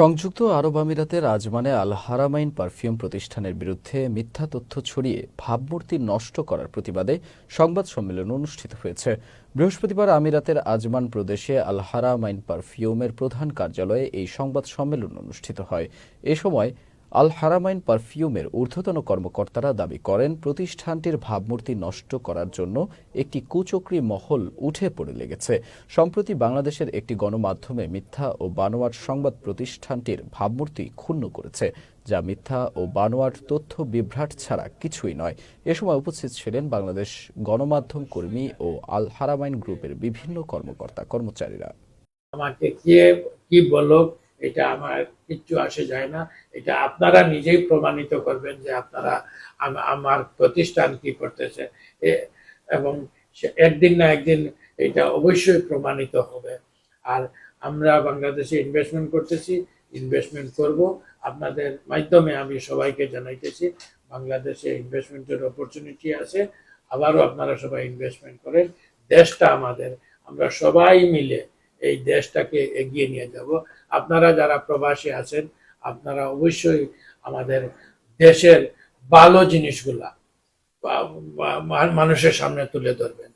সংযুক্ত আরব আমিরাতের আজমানে আল হারামাইন পারফিউম প্রতিষ্ঠানের বিরুদ্ধে মিথ্যা তথ্য ছড়িয়ে ভাবমূর্তি নষ্ট করার প্রতিবাদে সংবাদ সম্মেলন অনুষ্ঠিত হয়েছে। বৃহস্পতিবার আমিরাতের আজমান প্রদেশে আল হারামাইন পারফিউমের প্রধান কার্যালয়ে এই সংবাদ সম্মেলন অনুষ্ঠিত হয়। এ সময় আল হারামাইন পারফিউমের ঊর্ধ্বতন কর্মকর্তারা দাবি করেন, প্রতিষ্ঠানটির ভাবমূর্তি নষ্ট করার জন্য একটি কুচক্রী মহল উঠে পড়ে লেগেছে। সম্প্রতি বাংলাদেশের একটি গণমাধ্যমে মিথ্যা ও বানোয়াট সংবাদ প্রতিষ্ঠানটির ভাবমূর্তি ক্ষুণ্ণ করেছে, যা মিথ্যা ও বানোয়াট তথ্য বিভ্রাট ছাড়া কিছুই নয়। এ সময় উপস্থিত ছিলেন বাংলাদেশ গণমাধ্যম কর্মী ও আল হারামাইন গ্রুপের বিভিন্ন কর্মকর্তা কর্মচারীরা আমাকে কে বলো এটা আমার কিচ্ছু আসে যায় না। এটা আপনারা নিজেই প্রমাণিত করবেন যে আপনারা আমার প্রতিষ্ঠান কি করতেছে। এবং একদিন না একদিন এটা অবশ্যই প্রমাণিত হবে। আর আমরা বাংলাদেশে ইনভেস্টমেন্ট করতেছি ইনভেস্টমেন্ট করব। আপনাদের মাধ্যমে আমি সবাইকে জানাইতেছি, বাংলাদেশে ইনভেস্টমেন্টের অপরচুনিটি আছে। আবারও আপনারা সবাই ইনভেস্টমেন্ট করেন। দেশটা আমাদের। আমরা সবাই মিলে এই দেশটাকে এগিয়ে নিয়ে যাব। আপনারা যারা প্রবাসী আছেন, আপনারা অবশ্যই আমাদের দেশের ভালো জিনিসগুলা মানুষের সামনে তুলে ধরবেন।